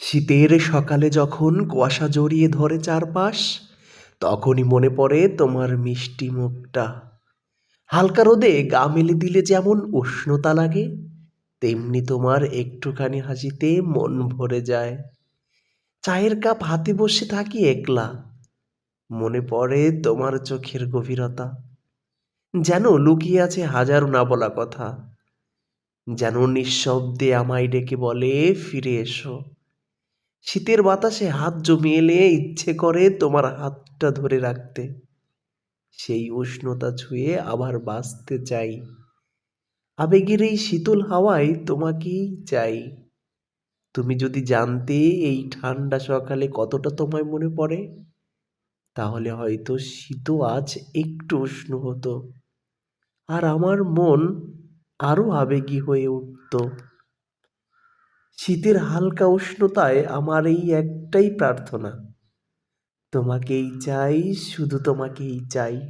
শীতের সকালে যখন কুয়াশা জড়িয়ে ধরে চারপাশ, তখনই মনে পড়ে তোমার মিষ্টি মুখটা। হালকা রোদে গা মেলে দিলে যেমন উষ্ণতা লাগে, তেমনি তোমার একটুখানি হাসিতে মন ভরে যায়। চায়ের কাপ হাতে বসে থাকি একলা, মনে পড়ে তোমার চোখের গভীরতা। যেন লুকিয়ে আছে হাজারো না বলা কথা, যেন নিঃশব্দে আমায় ডেকে বলে, ফিরে এসো। শীতের বাতাসে হাত জমিয়ে এলে ইচ্ছে করে তোমার হাতটা ধরে রাখতে। সেই উষ্ণতা ছুঁয়ে আবার বাঁচতে চাই। আবেগের এই শীতল হাওয়ায় তোমাকেই চাই। তুমি যদি জানতে এই ঠান্ডা সকালে কতটা তোমায় মনে পড়ে, তাহলে হয়তো শীতও আজ একটু উষ্ণ হতো। আর আমার মন আরও আবেগী হয়ে উঠত। শীতের হালকা উষ্ণতায় আমার এই একটাই প্রার্থনা। তোমাকেই চাই শুধু তোমাকেই চাই।